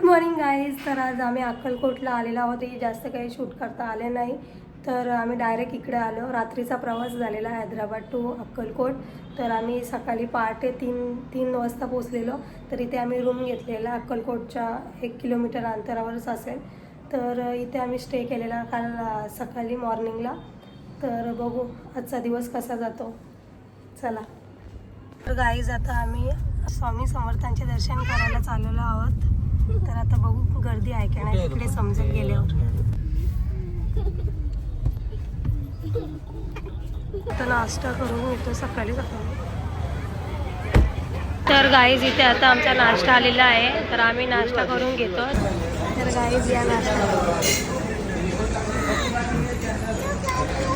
Good morning guys तर आज आम्ही अक्कलकोटला आलेलो आहोत. हे जास्त काही शूट करता आले नाही. तर आम्ही डायरेक्ट इकडे आलो. रात्रीचा प्रवास झालेला हैदराबाद टू अक्कलकोट. तर आम्ही सकाळी पहाटे तीन तीन वाजता पोचलेलो तर इथे आम्ही रूम घेतलेला. अक्कलकोटच्या एक किलोमीटर अंतरावरच असेल. तर इथे आम्ही स्टे केलेला काल सकाळी मॉर्निंगला तर बघू आजचा दिवस कसा जातो. चला. तर गाईज आता आम्ही स्वामी समर्थांचे दर्शन करायला चाललेलो आहोत. तर आता बघू गर्दी आहे का नाही तिकडे समजेल गेल्यावर. आता नाश्ता करून येतो सकाळी सकाळी तर गाईज इथे आता आमचा नाश्ता आलेला आहे. तर आम्ही नाश्ता करून घेतो. तर गाईज या नाश्ता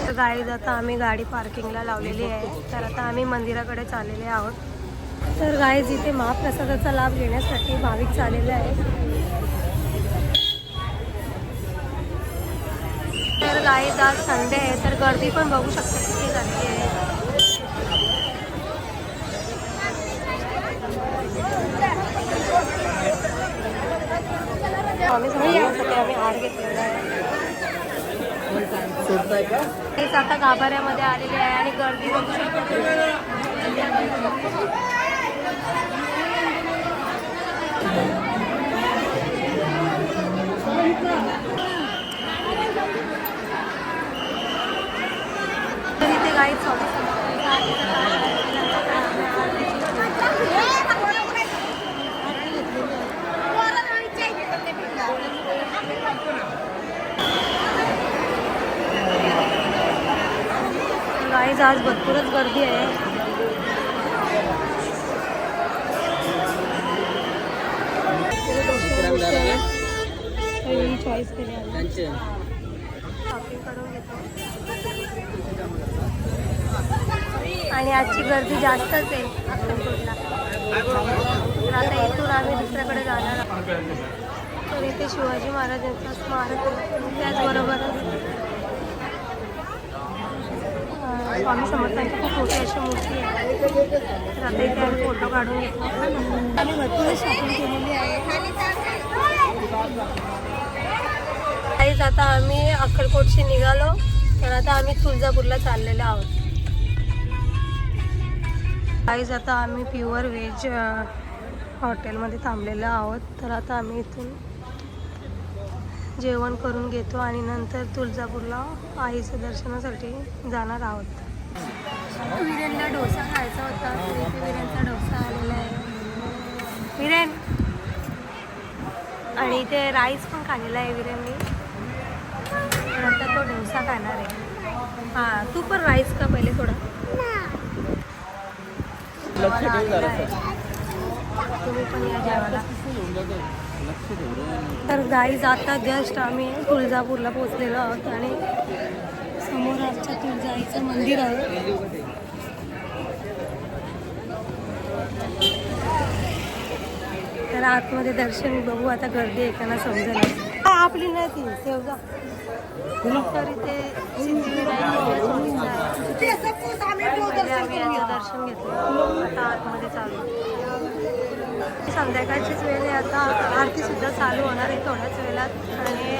तर गाईज आता आम्ही गाडी पार्किंगला लावलेली आहे. तर आता आम्ही मंदिराकडे चाललेले आहोत. तर गाय जिथे महाप्रसादाचा लाभ घेण्यासाठी भाविक चाललेले आहे तर गाय आज संडे आहे तर गर्दी पण बघू शकता किती गर्दी आहे. आम्ही हार घेतलेला आहे. तेच आता गाभाऱ्यामध्ये आलेले आहे आणि गर्दी बघू शकतो. आज भरपूरच गर्दी आहे. चॉईस केली आणि आजची गर्दी जास्तच आहे अक्कलकोटला. तर आता इथून आम्ही दुसऱ्याकडे जाणार आहोत. तर इथे शिवाजी महाराजांचा स्मारक आहे. त्याचबरोबर स्वामी समर्थांची खूप मोठी अशी मूर्ती आहे. तर आता इथे आम्ही फोटो काढून घेतो आम्ही भरपूर शॉपिंग केलेली आहे. गाईज आता आम्ही अक्कलकोटशी निघालो. तर आता आम्ही तुळजापूरला चाललेलो आहोत. गाईज आता आम्ही प्युअर व्हेज हॉटेलमध्ये थांबलेलो आहोत. तर आता आम्ही इथून जेवण करून घेतो आणि नंतर तुळजापूरला आईच्या दर्शनासाठी जाणार आहोत. विरेनला डोसा खायचा होता. इथे विरेनचा डोसा आलेला आहे. विरेन! आणि इथे राईस पण खाल्लेला आहे विरेननी. तर आता तो डोसा खाणार आहे. हां तू पण राईस का पहिले थोडा. लक्ष ठेव जरासं. तुम्ही पण या जेवायला. तर गाई जाता जस्ट आम्ही तुळजापूरला पोहोचलेलो आहोत आणि समोर आमच्या तुळजाईचं मंदिर आहे. तर आतमध्ये दर्शन बघू आता गर्दी आहे का ना समजेल. आपली नाही ती सेवजा तर इथे सिद्धिविनायक स्वामींचं आम्ही याचं दर्शन घेतलं. आता आतमध्ये चालू. संध्याकाळचीच वेळ आहे आता. आरती सुद्धा चालू होणार आहे थोड्याच वेळात. आणि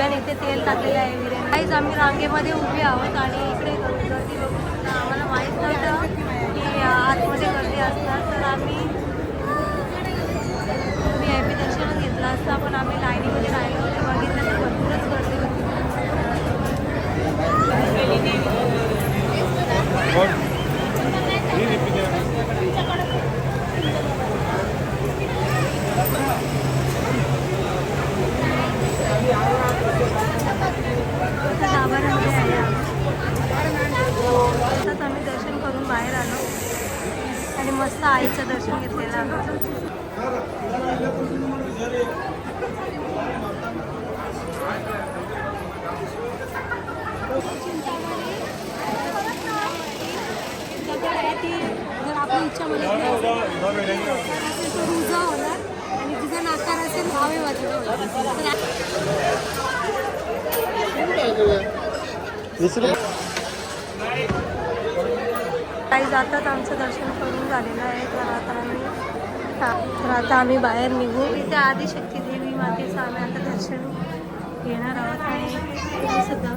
आणि इथे तेल टाकलेलं आहे. विरेन काहीच आम्ही रांगेमध्ये उभे आहोत आणि इकडे गर्दी बघू शकता आम्हाला माहीत नव्हतं की आतमध्ये गर्दी असणार तर आम्ही व्ही आय पी दर्शनच पण आम्ही लाईनीमध्ये राहिलो होते बघितलं तर भरपूरच गर्दी होती आहे आम्ही. आम्ही दर्शन करून बाहेर आलो आणि मस्त आईचं दर्शन घेतलेलं आम्ही जर इच्छा मला तो रुजा होणार आणि तुझा नाकार असेल भावे वाजवणार काही जातात आमचं दर्शन करून झालेलं आहे. तर आता आम्ही तर आता आम्ही बाहेर निघू. इथे आदिशक्ती देवी मातेचं आम्ही आता दर्शन घेणार आहोत आणि सुद्धा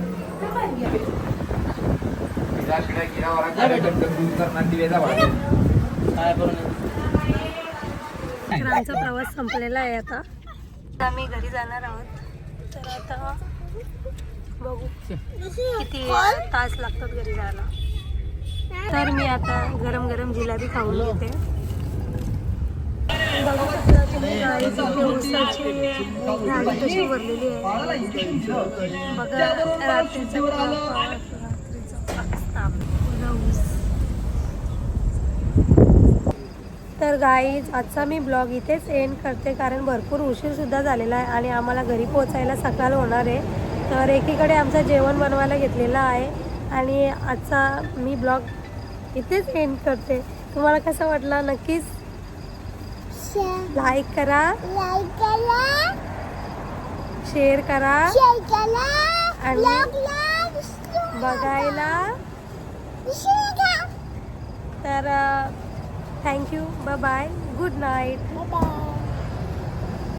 काय तर आमचा प्रवास संपलेला आहे आता. आता आम्ही घरी जाणार आहोत. तर आता बघू किती तास लागतात घरी जायला. तर मी आता गरम गरम जिलाबी खाऊन घेते बघू शकता तुम्ही गाडी इथे ऊसाची गाडी कशी भरलेली आहे. बघा रात्रीचा ताप, रात्रीचा तर गाईज आजचा मी ब्लॉग इथेच एंड करते. कारण भरपूर उशीरसुद्धा झालेला आहे आणि आम्हाला घरी पोचायला सकाळ होणार आहे. तर एकीकडे आमचं जेवण बनवायला घेतलेलं आहे. आणि आजचा मी ब्लॉग इथेच एंड करते. तुम्हाला कसं वाटलं? नक्कीच लाईक करा. लाईक करा. शेअर करा. आणि बघायला. Share Thank you. Bye bye. Good night. Bye bye.